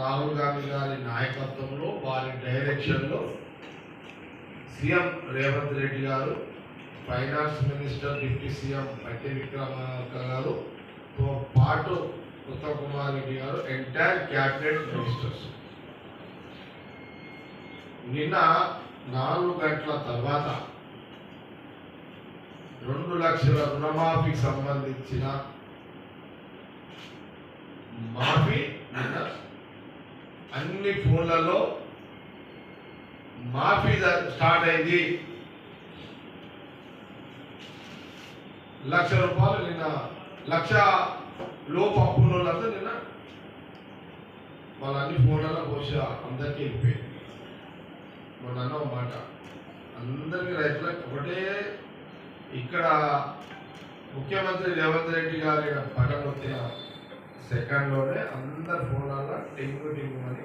రాహుల్ గాంధీ గారి నాయకత్వంలో వారి డైరెక్షన్లో సీఎం రేవంత్ రెడ్డి గారు ఫైనాన్స్ మినిస్టర్ డిప్యూటీ సీఎం పట్టి విక్రమార్క గారు పాటు ఉత్తమ్ కుమార్ రెడ్డి గారు ఎంటైర్ క్యాబినెట్ మినిస్టర్స్. నిన్న నాలుగు గంటల తర్వాత రెండు లక్షల రుణమాఫీకి సంబంధించిన మాఫీ నిన్న అన్ని ఫోన్లలో మాఫీ స్టార్ట్ అయింది. లక్ష రూపాయలు నిన్న లక్ష లోపు అప్పులంతా నిన్న వాళ్ళ అన్ని ఫోన్లలో బహుశా అందరికీ వెళ్ళిపోయింది మొన్న అన్న ఒక మాట అందరికీ రైతులకు ఒకటే ఇక్కడ ముఖ్యమంత్రి రేవంత్ రెడ్డి గారి పటం వచ్చిన సెకండ్లోనే అందరి ఫోన్లలో టింగు టింగు అని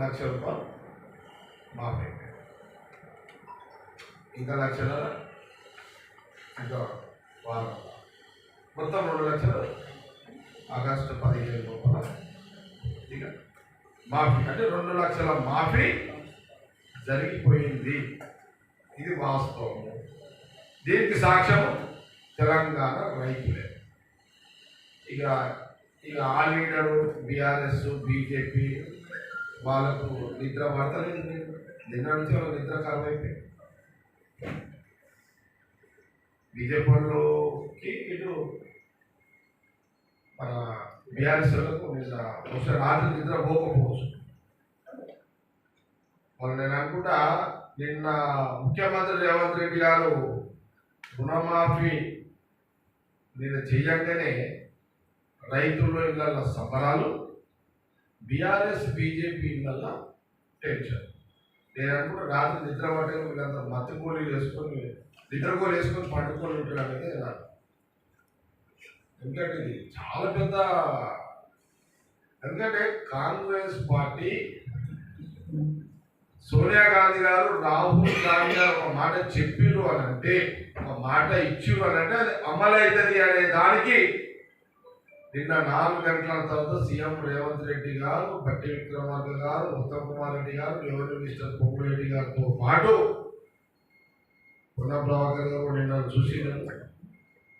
లక్ష రూపాయలు మాఫీ అయిపోయాయి. ఇంకా లక్షల ఇంకా వారం. మొత్తం రెండు లక్షలు ఆగస్టు పదిహేను లోపల ఇక మాఫీ. అంటే రెండు లక్షల మాఫీ జరిగిపోయింది. ఇది వాస్తవము. దీనికి సాక్ష్యం తెలంగాణ రైతులే ఇక ఇక ఆ లీడరు బీఆర్ఎస్ బీజేపీ వాళ్ళకు నిద్ర పడతలేదు నిన్న నుంచి వాళ్ళకి నిద్ర కరువైపోయింది బీజేపీ వాళ్ళకి ఇటు మన బీఆర్ఎస్ వాళ్ళకు నిన్న ఒకసారి రాత్రి నిద్ర పోకపోవచ్చు. మరి నేను అనుకుంటా నిన్న ముఖ్యమంత్రి రేవంత్ రెడ్డి గారు రుణమాఫీ నిన్న చేయంగానే రైతుల ఇళ్ళ సంబరాలు బీఆర్ఎస్ బీజేపీ ఇళ్ళ టెన్షన్. నేను రాత్రి నిద్ర పట్టగా వీళ్ళంతా మత్తు గోళీలు వేసుకొని నిద్ర వేసుకొని పండుకొని ఉంటారు అనేది నాకు ఎందుకంటే ఇది చాలా పెద్ద ఎందుకంటే కాంగ్రెస్ పార్టీ సోనియా గాంధీ గారు రాహుల్ గాంధీ గారు ఒక మాట చెప్పిరు అని అంటే ఒక మాట ఇచ్చిరు అని అంటే అది అమలవుతుంది అనే దానికి నిన్న నాలుగు గంటల తర్వాత సీఎం రేవంత్ రెడ్డి గారు బట్టి విక్రమార్క గారు ఉత్తమ్ కుమార్ రెడ్డి గారు రెవెన్యూ మినిస్టర్ పొంగురెడ్డి గారితో పాటు పునః ప్రభాకర్ గారు నిన్న చూసినారు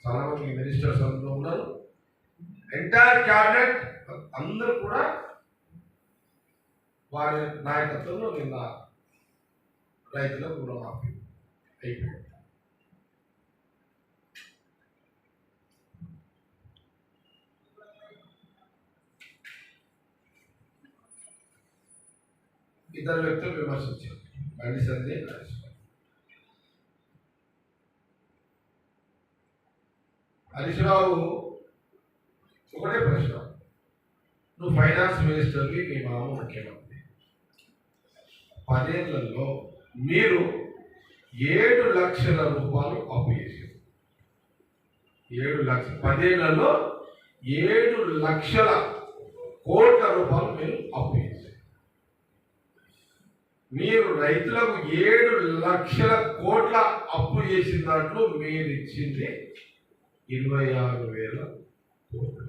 చాలా మంది మినిస్టర్స్ అందులో ఉన్నారు. ఎంటైర్ క్యాబినెట్ అందరూ కూడా వారి నాయకత్వంలో నిన్న రైతులకు రుణమాఫీ అయిపోయింది. ఇద్దరు వ్యక్తులు విమర్శించారు. బండి సంజయ్ నరేష్ హరీష్ రావు ఒకటే ప్రశ్న. నువ్వు ఫైనాన్స్ మినిస్టర్వి మీ మామ ముఖ్యమంత్రి. పదేళ్ళలో మీరు ఏడు లక్షల రూపాయలు అప్పు చేశారు. ఏడు లక్షల పదేళ్ళలో ఏడు లక్షల కోట్ల రూపాయలు మీరు అప్పు చేశారు. మీరు రైతులకు ఏడు లక్షల కోట్ల అప్పు చేసిన దాంట్లో మీరు ఇచ్చింది ఇరవై ఆరు వేల కోట్ల.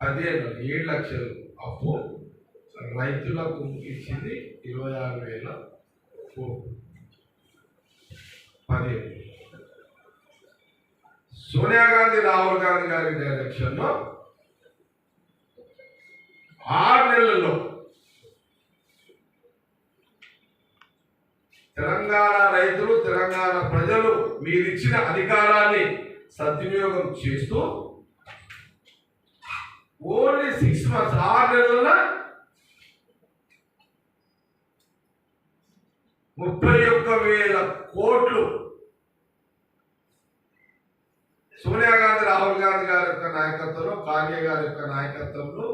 అదే ఏడు లక్షలు అప్పు రైతులకు ఇచ్చింది ఇరవై ఆరు వేల కోట్లు. పదిహేను. సోనియా గాంధీ రాహుల్ గాంధీ గారి డైరెక్షన్లో ఆరు నెలల్లో తెలంగాణ రైతులు తెలంగాణ ప్రజలు మీరిచ్చిన అధికారాన్ని సద్వినియోగం చేస్తూ ఓన్లీ సిక్స్ మంత్స్ ఆరు నెలల ముప్పై ఒక్క వేల కోట్లు సోనియా గాంధీ రాహుల్ గాంధీ గారి యొక్క నాయకత్వంలో కార్య గారి యొక్క నాయకత్వంలో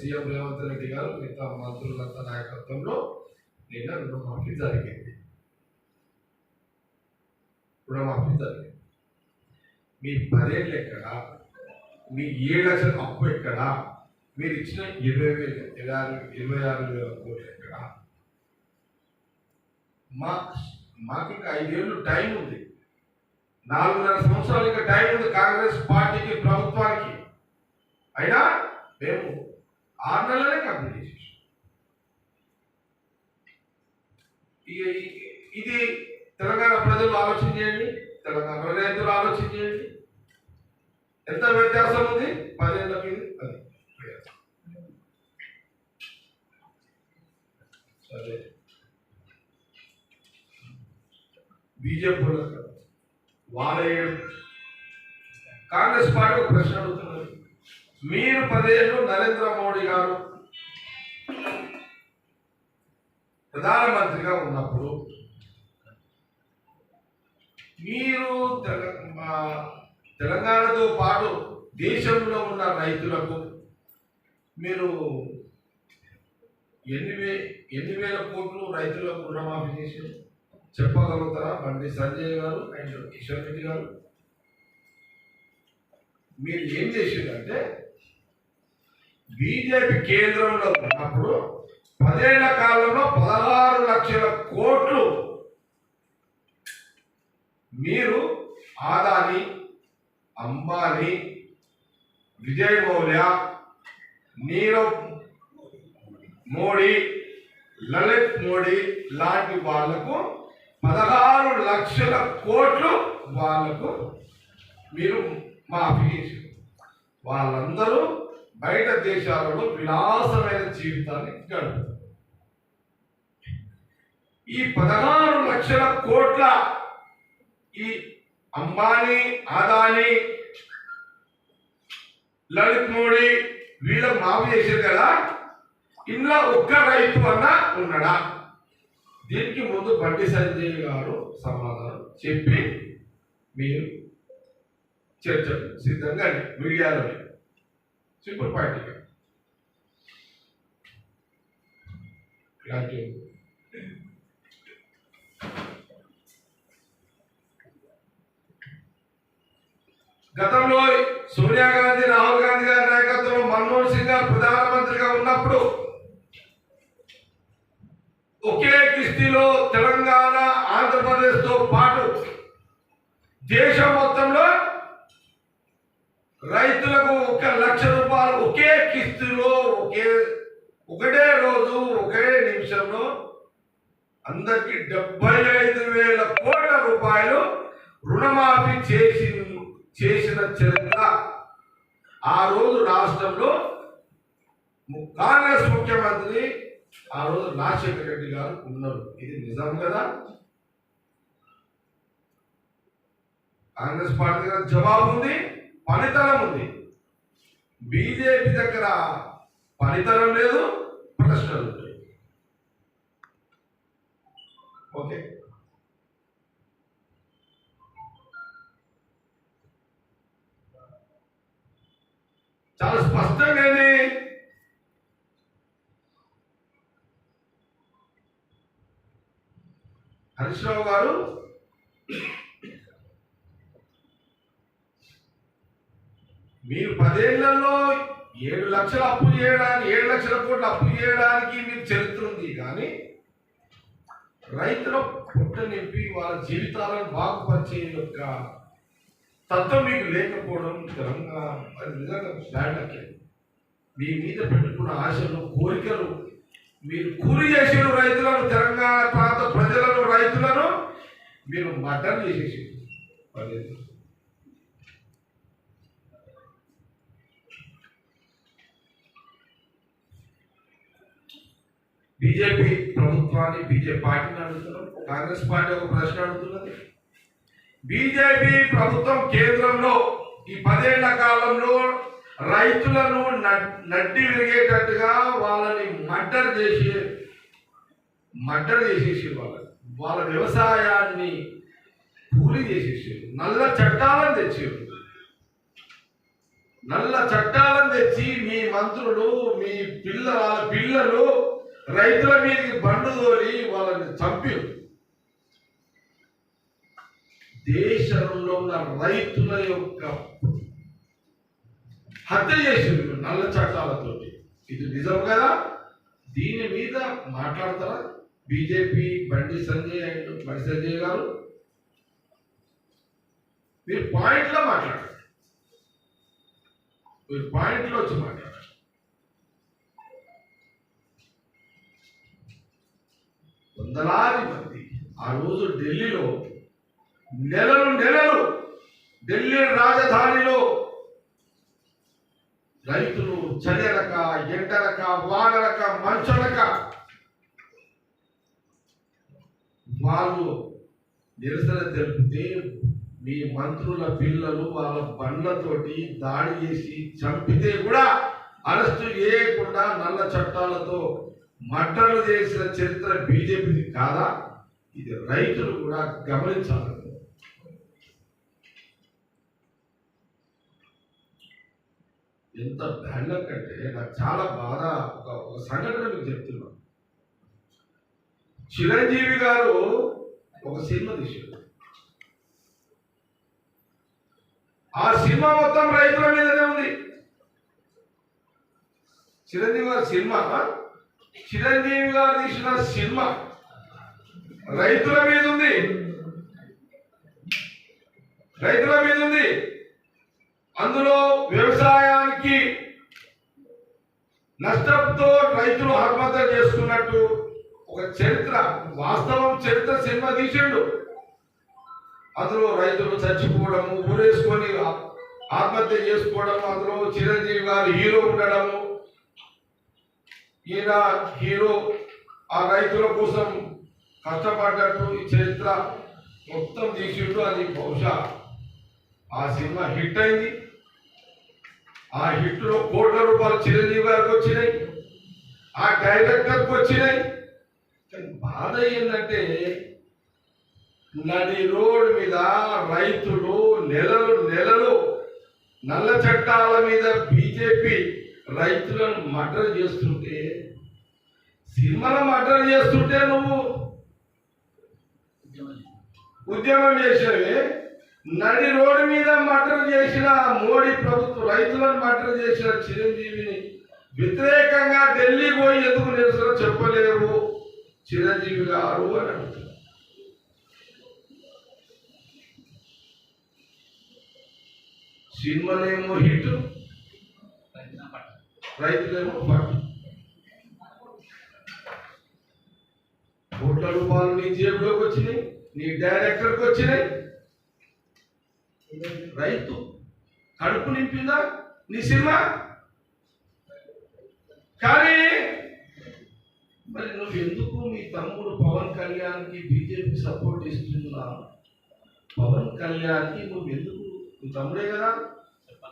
సీఎం రేవంత్ రెడ్డి గారు మిగతా మంత్రులంతా నాయకత్వంలో నిన్న రుణమాఫీ జరిగింది. రుణమాఫీ జరిగింది మీ పదేళ్ళు ఎక్కడ? మీ ఏడు లక్షల అప్పు ఎక్కడ? మీరు ఇచ్చిన ఇరవై వేలు ఇరవై ఆరు ఇరవై ఆరు వేల కోట్లు ఎక్కడ? మా మాకు ఇంకా ఐదేళ్ళు టైం ఉంది. నాలుగున్నర సంవత్సరాలు ఇంకా టైం ఉంది కాంగ్రెస్ పార్టీకి ప్రభుత్వానికి. అయినా మేము ఆరు నెలలే కంప్లీట్ చేసేసాం. ఇది తెలంగాణ ప్రజలు ఆలోచన చేయండి. తెలంగాణ రైతులు ఆలోచన చేయండి. ఎంత వ్యత్యాసం ఉంది? పదేళ్ళకి అది సరే. బీజేపీ వాళ్ళకి కాంగ్రెస్ పార్టీ ఒక ప్రశ్న అడుగుతున్నారు మీరు పదేళ్ళు నరేంద్ర మోడీ గారు ప్రధానమంత్రిగా ఉన్నప్పుడు మీరు తెల- మా తెలంగాణతో పాటు దేశంలో ఉన్న రైతులకు మీరు ఎన్ని వే ఎన్ని వేల కోట్లు రైతులకు రుణమాఫీ చేశారు చెప్పగలుగుతారా? బండి సంజయ్ గారు అండ్ కిషన్ రెడ్డి గారు. మీరు ఏం చేసిందంటే బీజేపీ కేంద్రంలో ఉన్నప్పుడు పదేళ్ళ కాలంలో పదహారు లక్షల కోట్లు మీరు ఆదాని అంబానీ విజయ్ మౌర్య నీరవ్ మోడీ లలిత్ మోడీ లాంటి వాళ్ళకు పదహారు లక్షల కోట్లు వాళ్ళకు మీరు మాఫీ చేశారు వాళ్ళందరూ బయట దేశాలలో విలాసమైన జీవితాన్ని గడుపుతారు. ఈ పదహారు లక్షల కోట్ల ఈ అంబానీ ఆదాని లలిత్ మోడీ వీళ్ళకు మాఫీ చేశారు కదా ఇంట్లో ఒక్క రైతు అన్న ఉన్నాడా? దీనికి ముందు బండి సంజయ్ గారు సమాధానం చెప్పి మీరు చర్చ సిద్ధంగా మీడియాలో. సింపుల్ పాయింట్ ఇక. గతంలో సోనియా గాంధీ రాహుల్ గాంధీ గారి నాయకత్వంలో మన్మోహన్ సింగ్ గారు ప్రధానమంత్రిగా ఉన్నప్పుడు ఒకే కిస్తీలో తెలంగాణ ఆంధ్రప్రదేశ్తో పాటు దేశం మొత్తంలో రైతులకు ఒక లక్ష రూపాయలు ఒకే కిస్తీలో ఒకే ఒకటే రోజు ఒకే నిమిషంలో అందరికి డెబ్బై ఐదు వేల కోట్ల రూపాయలు రుణమాఫీ చేసింది చేసిన చరిత్ర. ఆ రోజు రాష్ట్రంలో కాంగ్రెస్ ముఖ్యమంత్రి ఆ రోజు రాజశేఖర రెడ్డి గారు ఉన్నారు. ఇది నిజం కదా? కాంగ్రెస్ పార్టీ దగ్గర జవాబు ఉంది పనితనం ఉంది. బీజేపీ దగ్గర పనితనం లేదు ప్రశ్నలు ఓకే. చాలా స్పష్టంగా గారు? మీరు పదేళ్ళలో ఏడు లక్షలు అప్పు చేయడానికి ఏడు లక్షల కోట్లు అప్పు చేయడానికి మీకు చరిత్ర ఉంది కానీ రైతుల పుట్ట నింపి వాళ్ళ జీవితాలను బాగుపరిచే యొక్క తత్వం మీకు లేకపోవడం తెలంగాణ అది నిజంగా బ్యాడ్ లక్కే మీ మీద పెట్టుకున్న ఆశలు కోరికలు మీరు కూలి చేసిన రైతులను తెలంగాణ ప్రాంత ప్రజలను రైతులను మీరు మర్డర్ చేసేసి బీజేపీ ప్రభుత్వాన్ని బీజేపీ పార్టీని అడుగుతున్నాం. కాంగ్రెస్ పార్టీ ఒక ప్రశ్న అడుగుతున్నది. బీజేపీ ప్రభుత్వం కేంద్రంలో ఈ పదేళ్ళ కాలంలో రైతులను న- నడ్డి విరిగేటట్టుగా వాళ్ళని మడ్డర్ చేసి మడ్డర్ చేసేసి వాళ్ళ వాళ్ళ వ్యవసాయాన్ని కూలి చేసేసారు నల్ల చట్టాలను తెచ్చారు. నల్ల చట్టాలను తెచ్చి మీ మంత్రులు మీ పిల్ల పిల్లలు రైతుల మీదకి బండు తోలి వాళ్ళని చంపారు. దేశంలో ఉన్న రైతుల యొక్క హత్య చేసింది నల్ల చట్టాలతో ఇది నిజం కదా? దీని మీద మాట్లాడతారా? బీజేపీ బండి సంజయ్ అండ్ బండి సంజయ్ గారు? మీరు పాయింట్లో మాట్లాడండి. మీరు పాయింట్లో వచ్చి మాట్లాడాలి వందలాది మంది ఆ రోజు ఢిల్లీలో నెలలు నెలలు ఢిల్లీ రాజధానిలో రైతులు చలిరక ఎండరక వానరక మంచనక వాళ్ళు నిరసన తెలిపితే మీ మంత్రుల పిల్లలు వాళ్ళ బండ్లతోటి దాడి చేసి చంపితే కూడా అరెస్టు చేయకుండా నల్ల చట్టాలతో మట్టలు చేసిన చరిత్ర బీజేపీది కాదా? ఇది రైతులు కూడా గమనించాలి. ఎంత బ్యాడ్లక్ అంటే నాకు చాలా బాధ ఒక ఒక సంఘటన మీకు చెప్తున్నాను. చిరంజీవి గారు ఒక సినిమా తీశారు. ఆ సినిమా మొత్తం రైతుల మీదనే ఉంది. చిరంజీవి గారి సినిమా చిరంజీవి గారు తీసిన సినిమా రైతుల మీద ఉంది రైతుల మీద ఉంది అందులో వ్యవసాయానికి నష్టంతో రైతులు ఆత్మహత్య చేసుకున్నట్టు ఒక చరిత్ర వాస్తవం చరిత్ర సినిమా తీసిండు. అందులో రైతులు చచ్చిపోవడము ఊరేసుకొని ఆత్మహత్య చేసుకోవడము అందులో చిరంజీవి గారు హీరో ఉండడము. ఈయన హీరో ఆ రైతుల కోసం కష్టపడ్డట్టు ఈ చరిత్ర మొత్తం తీసిండు. అది బహుశా ఆ సినిమా హిట్ అయింది. ఆ హిట్లో కోట్ల రూపాయలు చిరంజీవి గారికి వచ్చినాయి. ఆ డైరెక్టర్కి వచ్చినాయి. కానీ బాధ ఏంటంటే నడి రోడ్ మీద రైతులు నెలలు నెలలు నల్ల చట్టాల మీద బీజేపీ రైతులను మర్డర్ చేస్తుంటే సినిమాను మర్డర్ చేస్తుంటే నువ్వు ఉద్యమం చేసినవి. నడి రోడ్డు మీద మర్డర్ చేసిన మోడీ ప్రభుత్వం రైతులను మర్డర్ చేసిన చిరంజీవిని వ్యతిరేకంగా ఢిల్లీ పోయి ఎందుకు నిరసన చెప్పలేవు? చిరంజీవి గారు అని అడుగుతున్నారు సినిమాలేమో హిట్. రైతులేమో పట్టు కోట్ల రూపాయలు నీ జేబులోకి వచ్చినాయి నీ డైరెక్టర్కి వచ్చినాయి. రైతు కడుపు నింపిందా? నీ సినిమా కానీ మరి నువ్వు ఎందుకు మీ తమ్ముడు పవన్ కళ్యాణ్కి బీజేపీ సపోర్ట్ ఇస్తున్నావు పవన్ కళ్యాణ్కి నువ్వు ఎందుకు నీ తమ్ముడే కదా.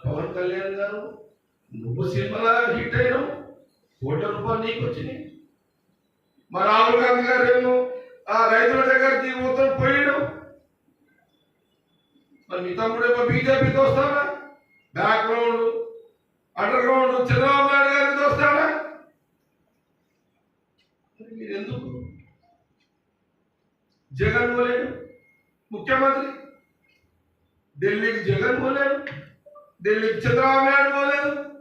పవన్ కళ్యాణ్ గారు నువ్వు సినిమాలా హిట్ అయినావు. కోట్ల రూపాయలు నీకు వచ్చినాయి. మా రాహుల్ గాంధీ గారు ఏమో ఆ రైతుల దగ్గరికి మొత్తం పోయాడు. మరి మీ తమ్ముడేమో బీజేపీతో వస్తాడా background underground Chandrababu Naidu గారితో వస్తాడా మరి మీరు ఎందుకు జగన్ పోలేడు. ముఖ్యమంత్రి? ఢిల్లీకి జగన్ పోలేడు. ఢిల్లీకి చంద్రబాబు నాయుడు పోలేదు.